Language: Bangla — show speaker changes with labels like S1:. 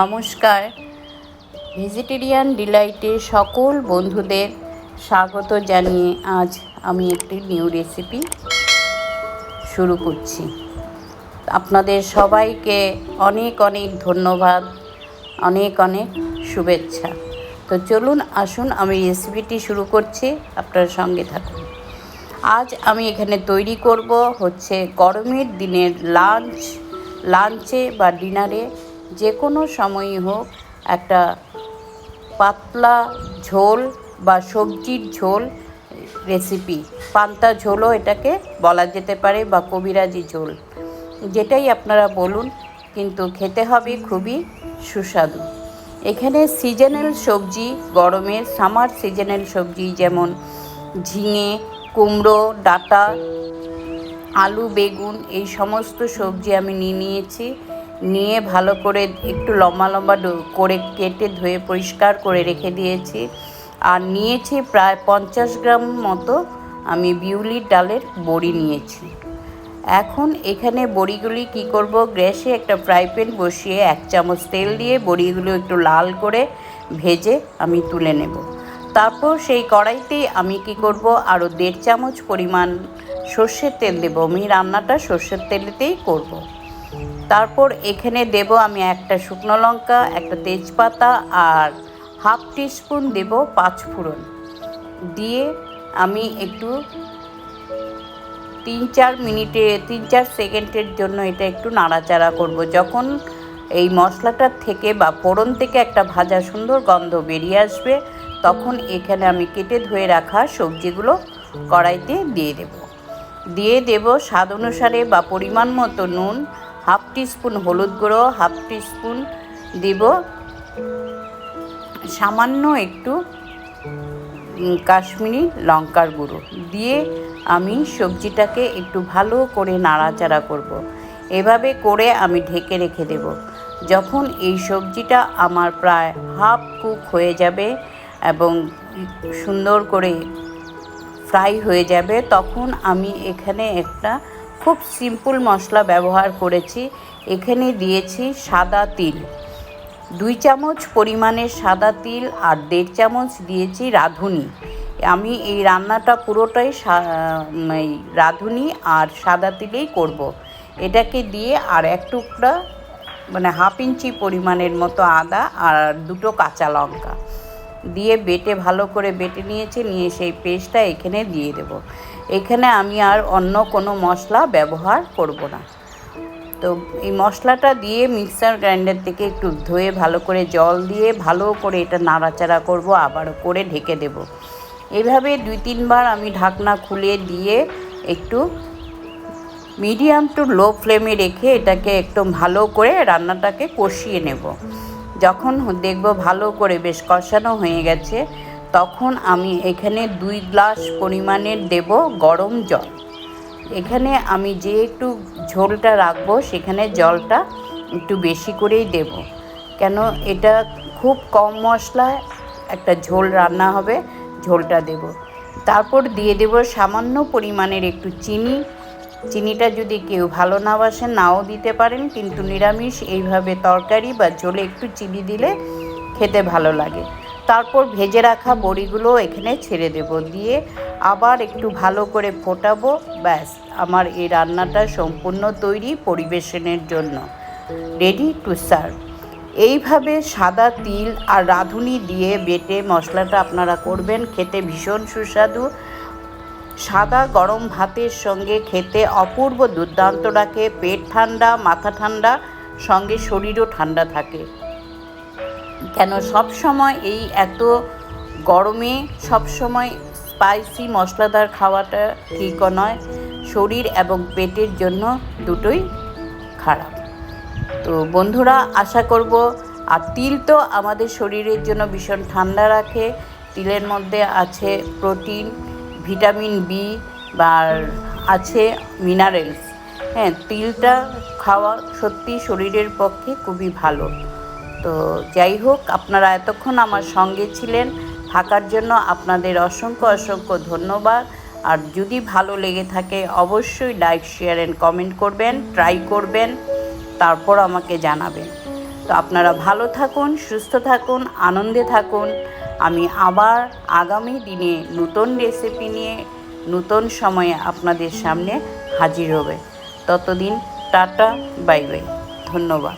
S1: নমস্কার। ভেজিটেরিয়ান ডিলাইটে সকল বন্ধুদের স্বাগত জানিয়ে আজ আমি একটি নিউ রেসিপি শুরু করছি। আপনাদের সবাইকে অনেক অনেক ধন্যবাদ, অনেক অনেক শুভেচ্ছা। তো চলুন, আসুন আমি রেসিপিটি শুরু করছি, আপনার সঙ্গে থাকুন। আজ আমি এখানে তৈরি করব হচ্ছে গরমের দিনের লাঞ্চ লাঞ্চে বা ডিনারে যে কোনো সময়ই হোক, একটা পাতলা ঝোল বা সবজির ঝোল রেসিপি পান্তা ঝোলও এটাকে বলা যেতে পারে বা কবিরাজি ঝোল, যেটাই আপনারা বলুন, কিন্তু খেতে হবে খুবই সুস্বাদু। এখানে সিজনাল সবজি গরমের সামার সিজনাল সবজি যেমন ঝিঙে, কুমড়ো, ডাঁটা, আলু, বেগুন, এই সমস্ত সবজি আমি নিয়ে নিয়েছি। নিয়ে ভালো করে একটু লম্বা লম্বা করে কেটে ধুয়ে পরিষ্কার করে রেখে দিয়েছি। আর নিয়েছি প্রায় পঞ্চাশ গ্রাম মতো আমি বিউলির ডালের বড়ি নিয়েছি। এখন এখানে বড়িগুলি কি করব? গ্যাসে একটা ফ্রাই প্যান বসিয়ে এক চামচ তেল দিয়ে বড়িগুলো একটু লাল করে ভেজে আমি তুলে নেব। তারপর সেই কড়াইতেই আমি কি করব? আরও দেড় চামচ পরিমাণ সর্ষের তেল দেবো। আমি রান্নাটা সর্ষের তেলেতেই করব। তারপর এখানে দেব আমি একটা শুকনো লঙ্কা, একটা তেজপাতা আর হাফ টিস্পুন দেব পাঁচ ফোড়ন। দিয়ে আমি একটু তিন চার মিনিটে, তিন চার সেকেন্ডের জন্য এটা একটু নাড়াচাড়া করব। যখন এই মশলাটার থেকে বা ফোড়ন থেকে একটা ভাজা সুন্দর গন্ধ বেরিয়ে আসবে, তখন এখানে আমি কেটে ধুয়ে রাখা সবজিগুলো কড়াইতে দিয়ে দেব। দিয়ে দেব স্বাদ অনুসারে বা পরিমাণ মতো নুন হাফ টিস্পুন হলুদ গুঁড়ো, হাফ টিস্পুন দিব সামান্য একটু কাশ্মীরি লঙ্কার গুঁড়ো দিয়ে আমি সবজিটাকে একটু ভালো করে নাড়াচাড়া করব। এভাবে করে আমি ঢেকে রেখে দেব যখন এই সবজিটা আমার প্রায় হাফ কুক হয়ে যাবে এবং সুন্দর করে ফ্রাই হয়ে যাবে, তখন আমি এখানে একটা খুব সিম্পল মশলা ব্যবহার করেছি। এখানে দিয়েছি সাদা তিল। দুই চামচ পরিমাণের সাদা তিল আর দেড় চামচ দিয়েছি রাঁধুনি। আমি এই রান্নাটা পুরোটাই রাঁধুনি আর সাদা তিলেই করব। এটাকে দিয়ে আর এক টুকরা মানে হাফ ইঞ্চি পরিমাণের মতো আদা আর দুটো কাঁচা লঙ্কা। দিয়ে বেটে ভালো করে বেটে নিয়েছি, নিয়ে সেই পেস্টটা এখানে দিয়ে দেব। এখানে আমি আর অন্য কোনো মশলা ব্যবহার করব না। তো এই মশলাটা দিয়ে মিক্সার গ্রাইন্ডার থেকে একটু ধুয়ে ভালো করে জল দিয়ে ভালো করে এটা নাড়াচাড়া করব, আবার করে ঢেকে দেব। এভাবে দুই তিনবার আমি ঢাকনা খুলে দিয়ে একটু মিডিয়াম টু লো ফ্লেমে রেখে এটাকে একদম ভালো করে রান্নাটাকে কষিয়ে নেব। যখন দেখব ভালো করে বেশ কষানো হয়ে গেছে, তখন আমি এখানে দুই গ্লাস পরিমাণের দেব গরম জল। এখানে আমি যে একটু ঝোলটা রাখব, সেখানে জলটা একটু বেশি করেই দেব। কেন এটা খুব কম মশলায় একটা ঝোল রান্না হবে, ঝোলটা দেব। তারপর দিয়ে দেব সামান্য পরিমাণের একটু চিনি চিনিটা যদি কেউ ভালো না বাসেন নাও দিতে পারেন, কিন্তু নিরামিষ এইভাবে তরকারি বা ঝোলে একটু চিনি দিলে খেতে ভালো লাগে। তারপর ভেজে রাখা বড়িগুলো এখানে ছেড়ে দেব। দিয়ে আবার একটু ভালো করে ফোটাবো। ব্যাস, আমার এই রান্নাটা সম্পূর্ণ তৈরি পরিবেশনের জন্য। রেডি টু সার্ভ এইভাবে সাদা তিল আর রাঁধুনি দিয়ে বেটে মশলাটা আপনারা করবেন। খেতে ভীষণ সুস্বাদু। সাদা গরম ভাতের সঙ্গে খেতে অপূর্ব দুর্দান্ত রাখে পেট ঠান্ডা, মাথা ঠান্ডা, সঙ্গে শরীরও ঠান্ডা থাকে। কেন সব সময় এই এত গরমে সব সময় স্পাইসি মশলাদার খাওয়াটা ঠিকও নয়, শরীর এবং পেটের জন্য দুটোই খারাপ। তো বন্ধুরা, আশা করব, আর তিল তো আমাদের শরীরের জন্য ভীষণ ঠান্ডা রাখে। তিলের মধ্যে আছে প্রোটিন ভিটামিন বি বা আছে মিনারেলস। হ্যাঁ তিলটা খাওয়া সত্যি শরীরের পক্ষে খুবই ভালো। তো যাই হোক, আপনারা এতক্ষণ আমার সঙ্গে ছিলেন। থাকার জন্য আপনাদের অসংখ্য অসংখ্য ধন্যবাদ। আর যদি ভালো লেগে থাকে, অবশ্যই লাইক, শেয়ার অ্যান্ড কমেন্ট করবেন ট্রাই করবেন, তারপর আমাকে জানাবেন। তো আপনারা ভালো থাকুন, সুস্থ থাকুন, আনন্দে থাকুন। আমি আবার আগামী দিনে নতুন রেসিপি নিয়ে নতুন সময়ে আপনাদের সামনে হাজির হবে ততদিন টাটা, বাই বাই, ধন্যবাদ.